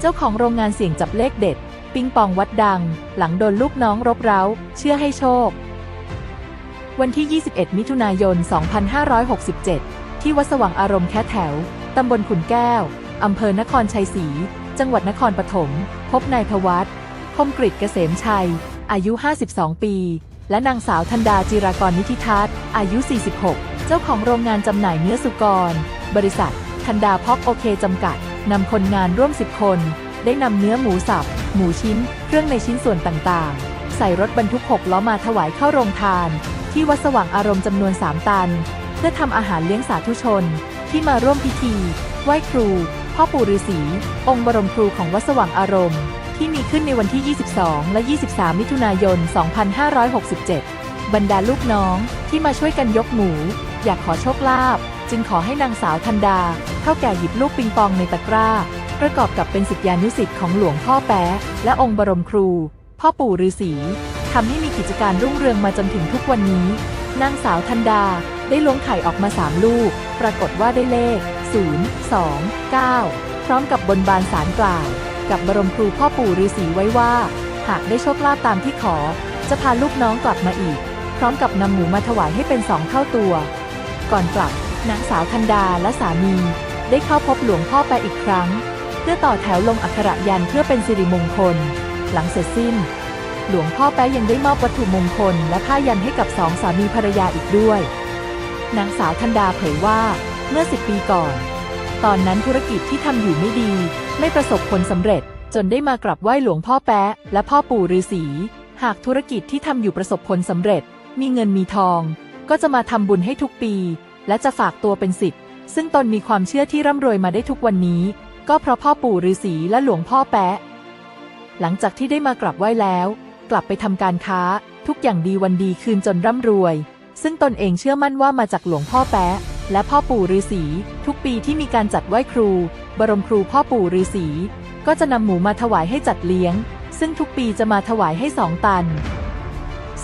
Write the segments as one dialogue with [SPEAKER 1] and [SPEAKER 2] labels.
[SPEAKER 1] เจ้าของโรงงานเสี่ยงจับเลขเด็ด ปิงปองวัดดัง หลังโดนลูกน้องรบเร้า เชื่อให้โชค วันที่ 21 มิถุนายน 2567 ที่วัดสว่างอารมณ์แค่แถว ตำบลขุนแก้ว อำเภอนครชัยศรี จังหวัดนครปฐม พบนายพวัตคมกริตเกษมชัย อายุ 52 ปี และนางสาวธันดาจิรากรนิธิทัศน์ อายุ 46 เจ้าของโรงงานจำหน่ายเนื้อสุกร บริษัท ธันดาพอกโอเคจำกัด นำคนงานร่วม 10 คน ได้นำเนื้อหมูสับ หมูชิ้น เครื่องในชิ้นส่วนต่างๆ ใส่รถบรรทุก 6 ล้อมาถวายเข้าโรงทาน ที่วัดสว่างอารมณ์จำนวน 3 ตัน เพื่อทำอาหารเลี้ยงสาธุชน ที่มาร่วมพิธี ไหว้ครู พ่อปู่ฤาษี องค์บรมครูของวัดสว่างอารมณ์ ที่มีขึ้นในวันที่ 22 และ 23 มิถุนายน 2567 บรรดาลูกน้องที่มาช่วยกันยกหมู อยากขอโชคลาภ จึงขอให้นางสาวธันดา เท่าแก่หยิบลูกปิงปองในตะกร้า ประกอบกับเป็นศิษยานุศิษย์ของหลวงพ่อแป๊ะและองค์บรมครู พ่อปู่ฤาษีทำให้มีกิจการรุ่งเรืองมาจนถึงทุกวันนี้ นางสาวธันดาได้ล้วงไข่ออกมาสามลูก ปรากฏว่าได้เลข 0 2 9 พร้อมกับบนบานสารกล่าว กับบรมครูพ่อปู่ฤาษีไว้ว่า หากได้โชคลาภตามที่ขอ จะพาลูกน้องกลับมาอีก พร้อมกับนำหมูมาถวายให้เป็นสองเท่าตัว ก่อนกลับ นางสาวธันดาและสามี ได้เข้าพบหลวงพ่อไปอีกครั้ง เพื่อต่อแถวลงอักขระยันเพื่อเป็นสิริมงคล หลังเสร็จสิ้น หลวงพ่อแป๊ะยังได้มอบวัตถุมงคลและผ้ายันให้กับสองสามีภรรยาอีกด้วยนางสาวธันดาเผยว่าเมื่อสิบปีก่อน ตอนนั้นธุรกิจที่ทำอยู่ไม่ดี ไม่ประสบผลสำเร็จ จนได้มากราบไหว้หลวงพ่อแป๊ะและพ่อปู่ฤาษีหากธุรกิจที่ทำอยู่ประสบผลสำเร็จ มีเงินมีทอง ก็จะมาทำบุญให้ทุกปี และจะฝากตัวเป็นสิทธิ์ซึ่งตนมีความเชื่อที่ร่ำรวยมาได้ทุกวันนี้ ก็เพราะพ่อปู่ฤาษีและหลวงพ่อแปะ หลังจากที่ได้มากราบไหว้แล้ว กลับไปทำการค้า ทุกอย่างดีวันดีคืนจนร่ำรวย ซึ่งตนเองเชื่อมั่นว่ามาจากหลวงพ่อแปะ และพ่อปู่ฤาษีทุกปีที่มีการจัดไหว้ครู บรมครูพ่อปู่ฤาษีก็จะนำหมูมาถวายให้จัดเลี้ยง ซึ่งทุกปีจะมาถวายให้สองตัน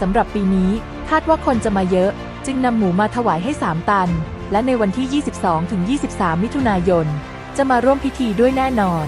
[SPEAKER 1] สำหรับปีนี้คาดว่าคนจะมาเยอะ จึงนำหมูมาถวายให้ 3 ตัน และในวันที่ 22-23 มิถุนายน จะมาร่วมพิธีด้วยแน่นอน